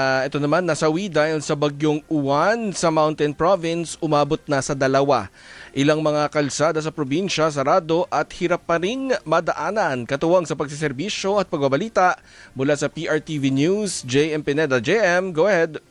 Ah, ito naman, nasawi dahil sa bagyong Uwan sa Mountain Province, umabot na sa dalawa. Ilang mga kalsada sa probinsya sarado at hirap pa ring madaanan. Katuwang sa pagsiservisyo at pagbabalita mula sa PRTV News, JM Pineda. JM, go ahead.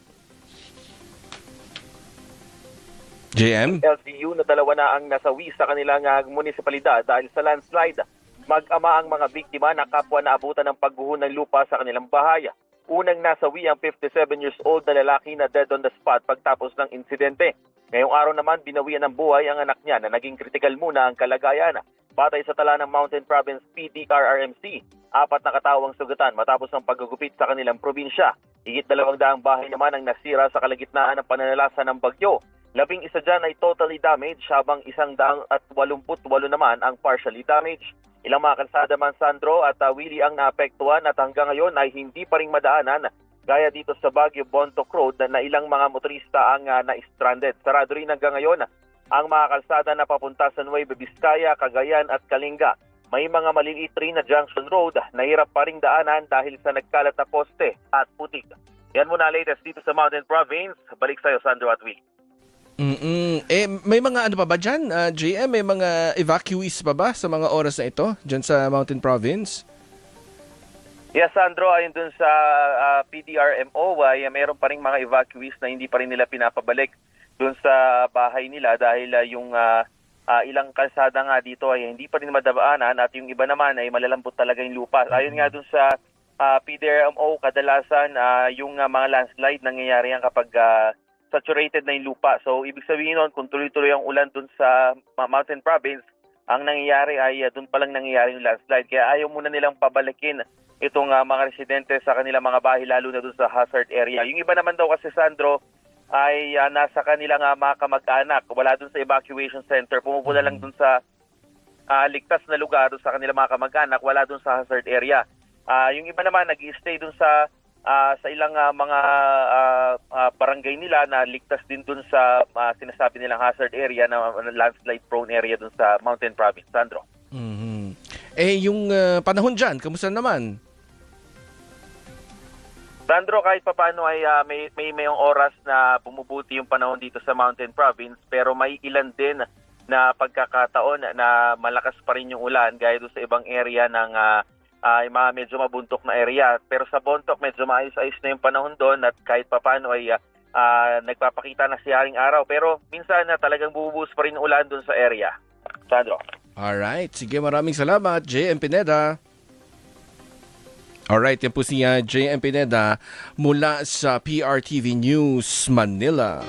JM? LGU na dalawa na ang nasawi sa kanilang ah, munisipalidad dahil sa landslide. Mag-ama ang mga biktima na kapwa na abutan ng pagguho ng lupa sa kanilang bahay. Unang nasawi ang 57 years old na lalaki na dead on the spot pagtapos ng insidente. Ngayong araw naman, binawian ng buhay ang anak niya na naging kritikal muna ang kalagayan. Batay sa tala ng Mountain Province PDRRMC, apat na katawang sugatan matapos ang paggugupit sa kanilang probinsya. Higit dalawang daang bahay naman ang nasira sa kalagitnaan ng pananalasa ng bagyo. Labing isa dyan ay totally damaged habang isang daang at walumput walo naman ang partially damaged. Ilang mga kalsada man Sandro at uh, Willie ang naapektuhan at hanggang ngayon ay hindi pa rin madaanan gaya dito sa Baguio Bontoc Road na ilang mga motorista ang uh, na-stranded. Sarado rin hanggang ngayon ang mga kalsada na papunta sa Nueva Vizcaya, Cagayan at Kalinga. May mga maliliit rin na junction road na hirap pa ring daanan dahil sa nagkalat na poste at putik. Yan muna latest dito sa Mountain Province. Balik sa'yo Sandro at Willie. Mm-mm. Eh, may mga ano pa ba dyan, ah, JM? May mga evacuees pa ba sa mga oras na ito dyan sa Mountain Province? Yes, Sandro, ayon dun sa ah, PDRMO, ay mayroon pa rin mga evacuees na hindi pa rin nila pinapabalik dun sa bahay nila dahil ah, yung ah, ah, ilang kalsada nga dito ay hindi pa rin madabaanan at yung iba naman ay malalambot talaga yung lupa. Ayon nga dun sa ah, PDRMO, kadalasan ah, yung ah, mga landslide nangyayari yan kapag ah, saturated na yung lupa. So, ibig sabihin nun, kung tuloy-tuloy ang ulan dun sa Mountain Province, ang nangyayari ay uh, doon pa lang nangyayari yung landslide. Kaya ayaw muna nilang pabalikin itong uh, mga residente sa kanilang mga bahay, lalo na doon sa hazard area. Yung iba naman daw kasi, Sandro, ay uh, nasa kanilang uh, mga kamag-anak. Wala doon sa evacuation center. Pumupunta lang doon sa uh, ligtas na lugar doon sa kanilang mga kamag-anak. Wala doon sa hazard area. Uh, yung iba naman, nag stay doon sa ah, sa ilang ah, mga ah, ah, barangay nila na ligtas din dun sa ah, sinasabi nilang hazard area na landslide prone area dun sa Mountain Province, Sandro. Mhm. Eh, yung ah, panahon dyan, kamusta naman? Sandro, kahit papano ay ah, may, may mayong oras na bumubuti yung panahon dito sa Mountain Province pero may ilan din na pagkakataon na malakas pa rin yung ulan gaya doon sa ibang area ng ah, ah, yung mga medyo mabuntok na area. Pero sa Bontok, medyo maayos-ayos na yung panahon doon at kahit papano ay ah, ah, nagpapakita na si Haring Araw. Pero minsan na talagang bubuhos pa rin ulan doon sa area. Sandro. Alright, sige maraming salamat, JM Pineda. Alright, yan po si ah, JM Pineda mula sa PRTV News, Manila.